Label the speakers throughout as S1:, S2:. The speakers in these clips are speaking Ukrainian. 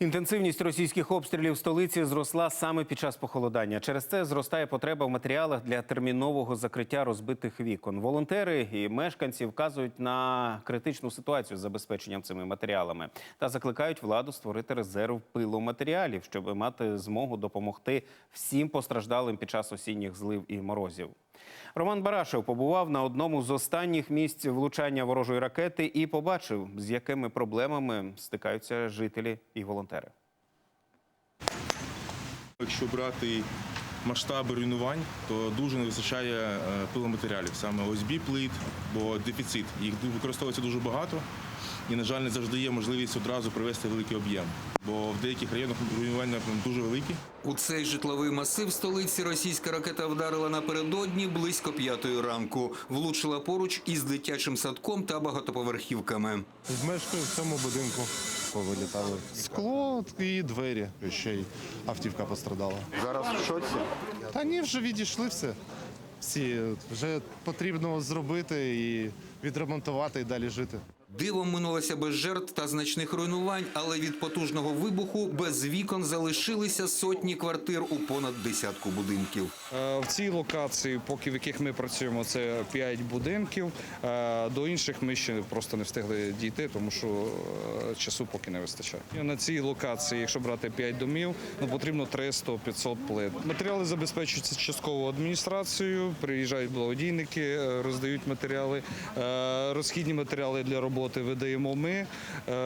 S1: Інтенсивність російських обстрілів столиці зросла саме під час похолодання. Через це зростає потреба в матеріалах для термінового закриття розбитих вікон. Волонтери і мешканці вказують на критичну ситуацію з забезпеченням цими матеріалами та закликають владу створити резерв пиломатеріалів, щоб мати змогу допомогти всім постраждалим під час осінніх злив і морозів. Роман Барашев побував на одному з останніх місць влучання ворожої ракети і побачив, з якими проблемами стикаються жителі і волонтери.
S2: Якщо брати масштаби руйнувань, то дуже не вистачає е, пиломатеріалів, саме ОСБ плит, бо дефіцит. Їх використовується дуже багато і, на жаль, не завжди є можливість одразу привести великий об'єм. Бо в деяких районах руйнування дуже великі.
S3: У цей житловий масив столиці російська ракета вдарила напередодні близько п'ятої ранку. Влучила поруч із дитячим садком та багатоповерхівками.
S4: Мешкаю в цьому будинку. Повилітали. Скло і двері. Ще й автівка пострадала.
S5: Зараз в шоці.
S4: Та ні, вже відійшли все. Всі вже потрібно зробити і відремонтувати і далі жити.
S3: Дивом минулося без жертв та значних руйнувань, але від потужного вибуху без вікон залишилися сотні квартир у понад десятку будинків.
S6: Е, В цій локації, поки в яких ми працюємо, це 5 будинків. Е, До інших ми ще просто не встигли дійти, тому що е, часу поки не вистачає. На цій локації, якщо брати 5 домів, ну потрібно 300-500 плит. Матеріали забезпечуються частково адміністрацією. Приїжджають благодійники, роздають матеріали. Розхідні матеріали для роботи видаємо ми, е,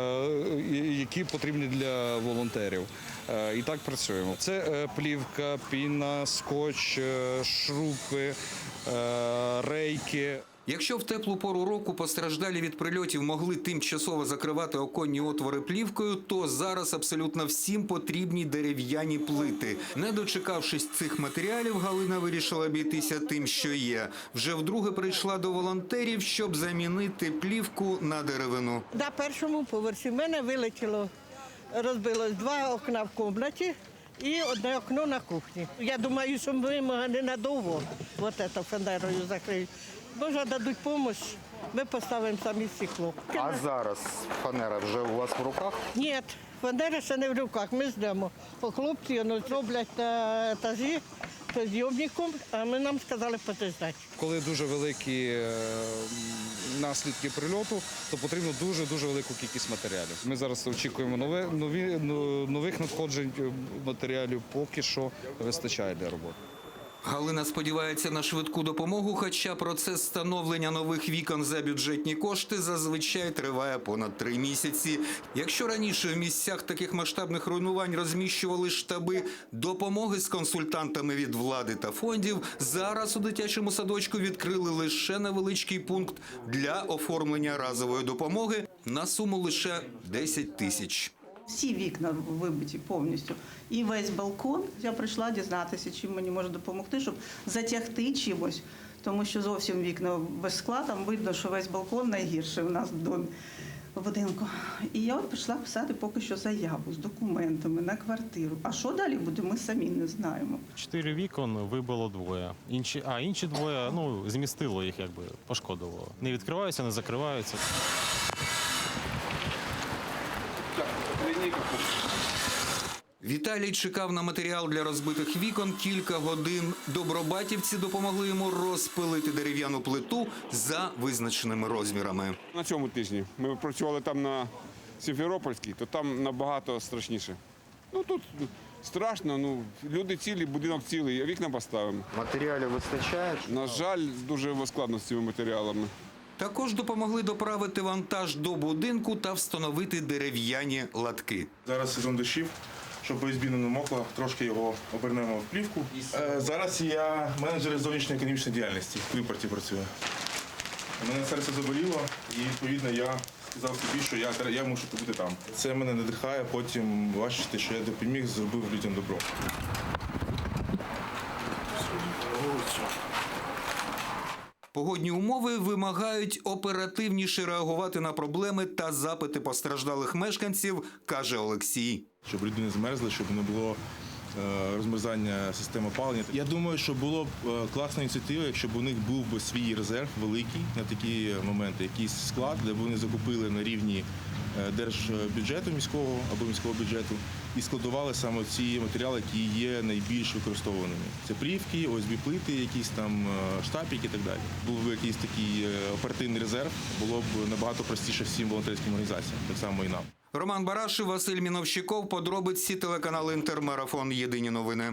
S6: які потрібні для волонтерів. Е, І так працюємо. Це е, плівка, піна, скотч, шрупи, рейки.
S3: Якщо в теплу пору року постраждалі від прильотів могли тимчасово закривати оконні отвори плівкою, то зараз абсолютно всім потрібні дерев'яні плити. Не дочекавшись цих матеріалів, Галина вирішила обійтися тим, що є. Вже вдруге прийшла до волонтерів, щоб замінити плівку на деревину.
S7: На першому поверсі в мене вилетіло, розбилось два окна в кімнаті і одне окно на кухні. Я думаю, що ми ненадовго от це фанерою закриють. Може дадуть допомогу, ми поставимо самі стекло.
S5: А зараз фанера вже у вас в руках?
S7: Ні, фанера ще не в руках, ми ждемо. По хлопці воно зроблять на етажі з зйомником, а ми нам сказали подождати.
S6: Коли дуже великі е, наслідки прильоту, то потрібно дуже дуже велику кількість матеріалів. Ми зараз очікуємо нове, нові, ну, нових надходжень е, матеріалів. Поки що вистачає для роботи.
S3: Галина сподівається на швидку допомогу, хоча процес встановлення нових вікон за бюджетні кошти зазвичай триває понад три місяці. Якщо раніше в місцях таких масштабних руйнувань розміщували штаби допомоги з консультантами від влади та фондів, зараз у дитячому садочку відкрили лише невеличкий пункт для оформлення разової допомоги на суму лише 10 тисяч.
S8: Всі вікна вибиті повністю. І весь балкон. Я прийшла дізнатися, чим мені може допомогти, щоб затягти чимось. Тому що зовсім вікна без скла, там видно, що весь балкон найгірший у нас в домі в будинку. І я от прийшла писати поки що заяву з документами на квартиру. А що далі буде, ми самі не знаємо.
S9: Чотири вікон вибило двоє. Інші, а інші двоє ну, змістило їх, якби пошкодило. Не відкриваються, не закриваються.
S3: Віталій чекав на матеріал для розбитих вікон кілька годин. Добробатівці допомогли йому розпилити дерев'яну плиту за визначеними розмірами.
S10: На цьому тижні ми працювали там на Сімферопольській, то там набагато страшніше. Ну тут страшно, ну люди цілі, будинок цілий, а вікна поставимо.
S5: Матеріалів вистачає?
S10: На жаль, дуже складно з цими матеріалами.
S3: Також допомогли доправити вантаж до будинку та встановити дерев'яні латки.
S2: Зараз сезон дощів, щоб ОСБ не намокло, трошки його обернемо в плівку. Е, Зараз я менеджер зовнішньої економічної діяльності в імпорті працюю. Мене серце заболіло, і відповідно я сказав собі, що я, я мушу бути там. Це мене надихає потім бачити, що я допоміг, зробив людям добро.
S3: Погодні умови вимагають оперативніше реагувати на проблеми та запити постраждалих мешканців, каже Олексій.
S2: щоб люди не змерзли, щоб не було е, розмерзання системи опалення. Я думаю, що було б е, класна ініціатива, якщо б у них був би свій резерв великий на такі моменти, якийсь склад, де б вони закупили на рівні держбюджету міського або міського бюджету і складували саме ці матеріали, які є найбільш використовуваними. Це плівки, ОСБ плити, якісь там е, штапики і так далі. Був би якийсь такий е, оперативний резерв, було б набагато простіше всім волонтерським організаціям, так само і нам.
S3: Роман Барашев, Василь Міновщиков, подробиці телеканал Інтермарафон. Єдині новини.